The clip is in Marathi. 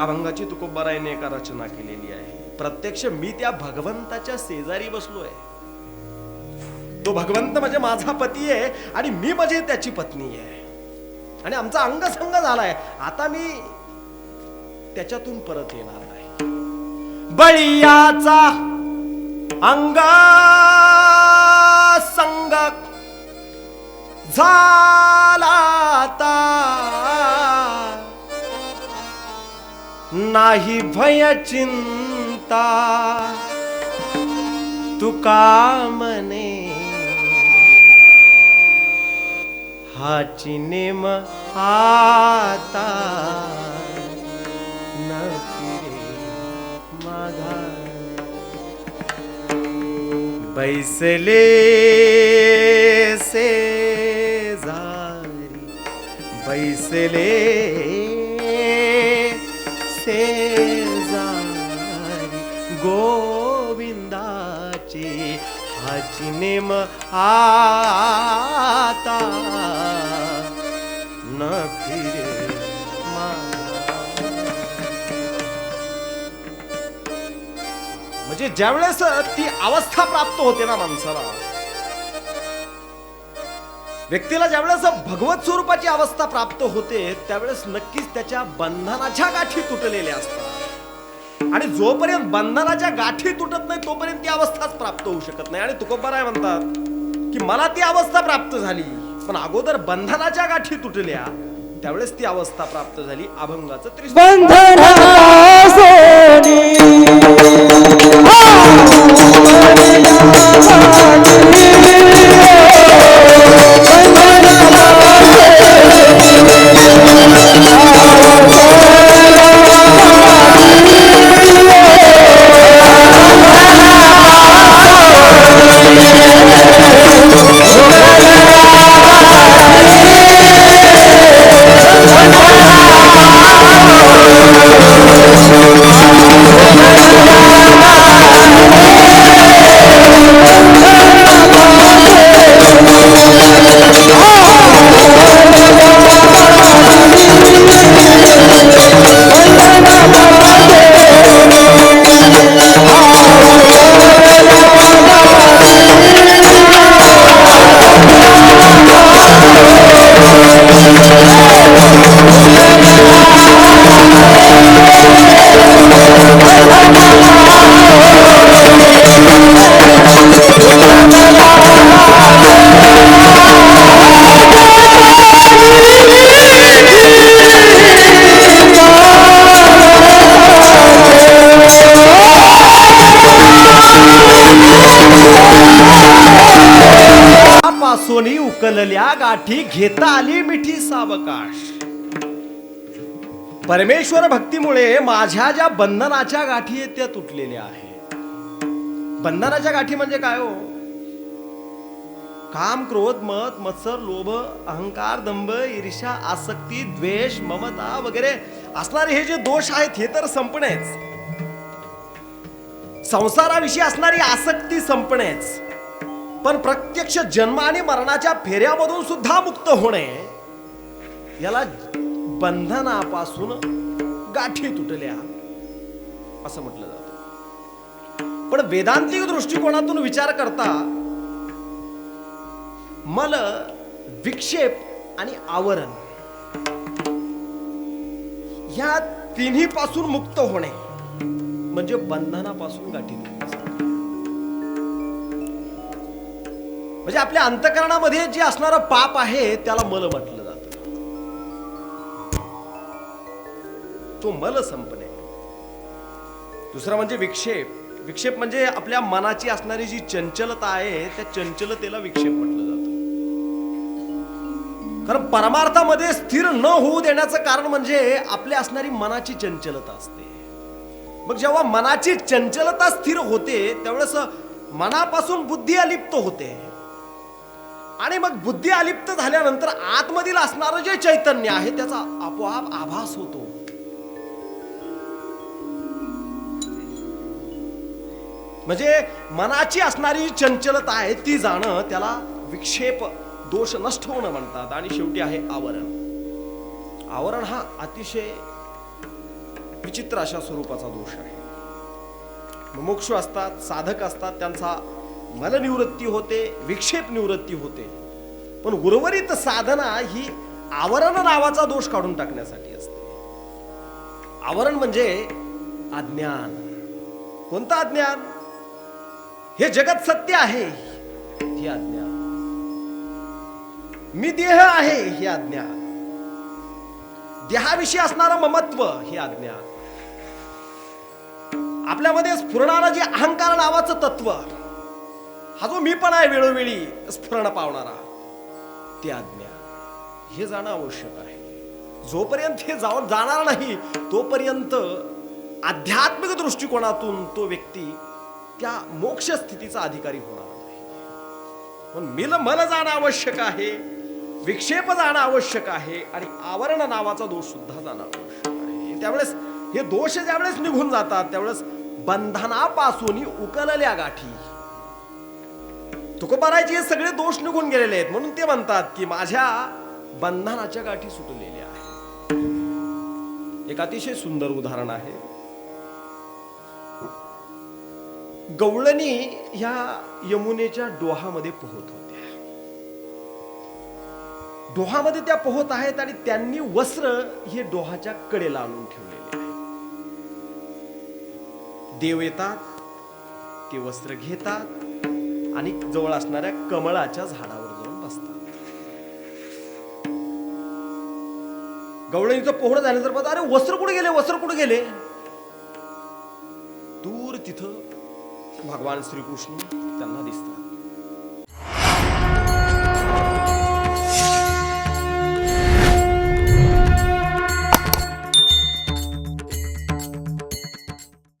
अभंगाची तुकोबारायने एका रचना केलेली आहे. प्रत्यक्ष मी त्या भगवंताच्या शेजारी बसलो आहे तो भगवंत म्हणजे माझा पती आहे आणि मी म्हणजे त्याची पत्नी आहे. आणि आमचा अंगसंग झालाय. आता मी त्याच्यातून परत येणार नाही. बळीयाचा अंग संग झाला नाही भय चिंता. तुका मने हाची नेम आता बैसले से जारी बैसले शेजारी गोविंदाची हाची नेम आता. न फिरे म्हणजे ज्यावेळेस ती अवस्था प्राप्त होते ना माणसाला व्यक्तीला ज्यावेळेस भगवत स्वरूपाची अवस्था प्राप्त होते त्यावेळेस नक्कीच त्याच्या बंधनाच्या गाठी तुटलेल्या असतात. आणि जोपर्यंत बंधनाच्या गाठी तुटत नाही तोपर्यंत ती अवस्थाच प्राप्त होऊ शकत नाही. आणि तुकोबाराय म्हणतात की मला ती अवस्था प्राप्त झाली पण अगोदर बंधनाच्या गाठी तुटल्या त्यावेळेस ती अवस्था प्राप्त झाली अभंगाचं त्रिशूळ बदलल्या गाठी घेता आली मिठी सावकाश. परमेश्वर भक्तीमुळे माझ्या ज्या बंधनाच्या गाठी आहेत त्या तुटलेल्या आहेत. बंधनाच्या गाठी म्हणजे काय हो? काम क्रोध मत मत्सर लोभ अहंकार दंभ ईर्षा आसक्ती द्वेष ममता वगैरे असणारे हे जे दोष आहेत हे तर संपणेच. संसाराविषयी असणारी आसक्ती संपणेच. पण प्रत्यक्ष जन्म आणि मरणाच्या फेऱ्यामधून सुद्धा मुक्त होणे याला बंधनापासून गाठी तुटल्या असं म्हटलं जात. पण वेदांतिक दृष्टिकोनातून विचार करता मल विक्षेप आणि आवरण या तिन्ही पासून मुक्त होणे म्हणजे बंधनापासून गाठी म्हणजे आपल्या अंतकरणामध्ये जे असणारं पाप आहे त्याला मल म्हटलं जात. तो मल संपणे. दुसरं म्हणजे विक्षेप. विक्षेप म्हणजे आपल्या मनाची असणारी जी चंचलता आहे त्या चंचलतेला विक्षेप म्हटलं जातं. कारण परमार्थामध्ये स्थिर न होऊ देण्याचं कारण म्हणजे आपल्या असणारी मनाची चंचलता असते. मग जेव्हा मनाची चंचलता स्थिर होते त्यावेळेस मनापासून बुद्धी अलिप्त होते. आणि मग बुद्धी अलिप्त झाल्यानंतर आतमधील असणारं जे चैतन्य आहे त्याचा आपोआप आभास होतो. म्हणजे मनाची असणारी चंचलता आहे ती जाणं त्याला विक्षेप दोष नष्ट होणं म्हणतात. आणि शेवटी आहे आवरण. आवरण हा अतिशय विचित्र अशा स्वरूपाचा दोष आहे. मुमुक्षु असतात साधक असतात त्यांचा मलनिवृत्ती होते विक्षेप निवृत्ती होते. पण उर्वरित साधना ही आवरण नावाचा दोष काढून टाकण्यासाठी असते. आवरण म्हणजे अज्ञान. कोणतं अज्ञान? हे जगत सत्य आहे हे अज्ञान. मी देह आहे हे अज्ञान. देहाविषयी असणारं ममत्व हे अज्ञान. आपल्यामध्ये स्फुरणारं जे अहंकार नावाचं तत्व हा जो मी पण आहे वेळोवेळी स्फुरण पावणारा ते अज्ञान हे जाणं आवश्यक आहे. जोपर्यंत हे जाऊन जाणार नाही तोपर्यंत आध्यात्मिक दृष्टिकोनातून तो व्यक्ती त्या मोक्ष स्थितीचा अधिकारी होणार नाही. पण मिल मन जाणं आवश्यक आहे विक्षेप जाणं आवश्यक आहे आणि आवरण नावाचा दोष सुद्धा जाणं आवश्यक आहे. त्यावेळेस हे दोष ज्यावेळेस निघून जातात त्यावेळेस बंधनापासून उकलल्या गाठी तुकोबारायचे हे सगळे दोष निघून गेलेले आहेत. म्हणून ते म्हणतात की माझ्या बंधनाच्या गाठी सुटलेल्या आहेत. एक अतिशय सुंदर उदाहरण आहे. गवळणी ह्या यमुनेच्या डोहामध्ये पोहत होत्या. डोहामध्ये त्या पोहत आहेत आणि त्यांनी वस्त्र हे डोहाच्या कडेला आणून ठेवलेले आहे देव येतात ते वस्त्र घेतात आणि जवळ असणाऱ्या कमळाच्या झाडावर जाऊन बसतात. गवळणीचं झालं तर बघा अरे वस्त्र कुठे गेले? वस्त्र कुठे गेले? दूर तिथं भगवान श्रीकृष्ण त्यांना दिसतात.